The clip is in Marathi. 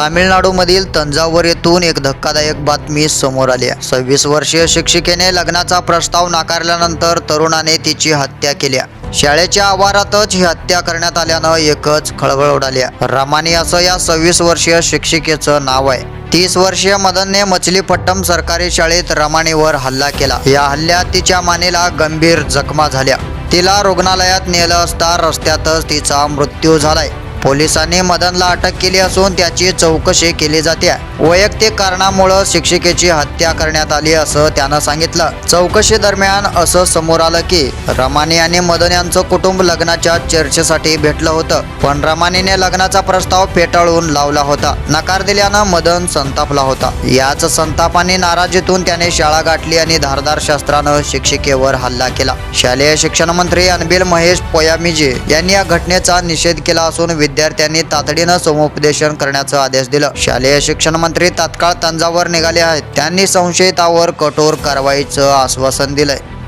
तामिळनाडूमधील तंजावर येथून एक धक्कादायक बातमी समोर आली आहे. सव्वीस वर्षीय शिक्षिकेने लग्नाचा प्रस्ताव नाकारल्यानंतर तरुणाने तिची हत्या केली शाळेच्या आवारातच ही हत्या करण्यात आल्यानं एकच खळबळ उडाली आहे. रमानी असं या सव्वीस वर्षीय शिक्षिकेचं नाव आहे. तीस वर्षीय मदनने मछलीपट्टम सरकारी शाळेत रमानीवर हल्ला केला. या हल्ल्यात तिच्या मानेला गंभीर जखमा झाल्या. तिला रुग्णालयात नेलं असता रस्त्यातच तिचा मृत्यू झालाय. पोलिसांनी मदनला अटक केली असून त्याची चौकशी केली जाते. वैयक्तिक कारणामुळं शिक्षिकेची हत्या करण्यात आली असं त्यानं सांगितलं. चौकशी दरम्यान असं समोर आलं की रमानी आणि मदन यांचं कुटुंब लग्नाच्या चर्चेसाठी भेटलं होतं. पण रमानीने लग्नाचा प्रस्ताव फेटाळून लावला होता. नकार दिल्यानं मदन संतापला होता. याच संताप आणि नाराजीतून त्याने शाळा गाठली आणि धारदार शस्त्रानं शिक्षिकेवर हल्ला केला. शालेय शिक्षण मंत्री अनबिल महेश पोयामीजी यांनी या घटनेचा निषेध केला असून विद्यार्थ्यांनी तातडीनं समुपदेशन करण्याचा आदेश दिला. शालेय शिक्षण मंत्री तात्काळ तंजावर निघाले आहेत. त्यांनी संशयितावर कठोर कारवाईचं आश्वासन दिलंय.